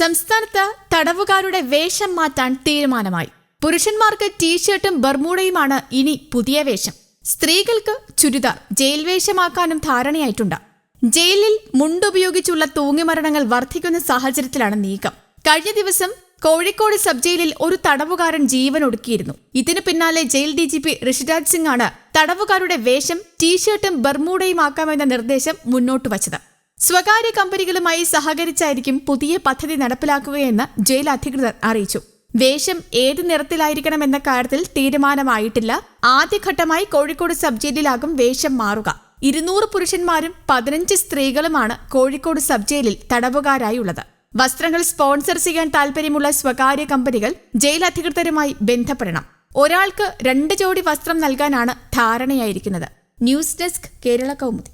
സംസ്ഥാനത്ത് തടവുകാരുടെ വേഷം മാറ്റാൻ തീരുമാനമായി. പുരുഷന്മാർക്ക് ടീഷർട്ടും ബർമൂടയുമാണ് ഇനി പുതിയ വേഷം. സ്ത്രീകൾക്ക് ചുരിദാർ ജയിൽ വേഷമാക്കാനും ധാരണയായിട്ടുണ്ട്. ജയിലിൽ മുണ്ടുപയോഗിച്ചുള്ള തൂങ്ങിമരണങ്ങൾ വർദ്ധിക്കുന്ന സാഹചര്യത്തിലാണ് നീക്കം. കഴിഞ്ഞ ദിവസം കോഴിക്കോട് സബ് ജയിലിൽ ഒരു തടവുകാരൻ ജീവൻ ഒടുക്കിയിരുന്നു ഇതിനു പിന്നാലെ jail D G P Rishiraj Singh ആണ് തടവുകാരുടെ വേഷം ടീഷർട്ടും ബർമൂടയും ആക്കാമെന്ന നിർദ്ദേശം മുന്നോട്ട് വച്ചത് സ്വകാര്യ കമ്പനികളുമായി സഹകരിച്ചായിരിക്കും പുതിയ പദ്ധതി നടപ്പിലാക്കുകയെന്ന് ജയിൽ അധികൃതർ അറിയിച്ചു. വേഷം ഏത് നിറത്തിലായിരിക്കണം എന്ന കാര്യത്തിൽ തീരുമാനമായിട്ടില്ല. ആദ്യഘട്ടമായി കോഴിക്കോട് സബ് ജയിലിലാകും വേഷം മാറുക. ഇരുന്നൂറ് പുരുഷന്മാരും പതിനഞ്ച് സ്ത്രീകളുമാണ് കോഴിക്കോട് സബ് ജയിലിൽ തടവുകാരായുള്ളത്. വസ്ത്രങ്ങൾ സ്പോൺസർ ചെയ്യാൻ താൽപ്പര്യമുള്ള സ്വകാര്യ കമ്പനികൾ ജയിൽ അധികൃതരുമായി ബന്ധപ്പെടണം. ഒരാൾക്ക് രണ്ട് ജോഡി വസ്ത്രം നൽകാനാണ് ധാരണയായിരിക്കുന്നത്. News desk Kerala Kaumudi.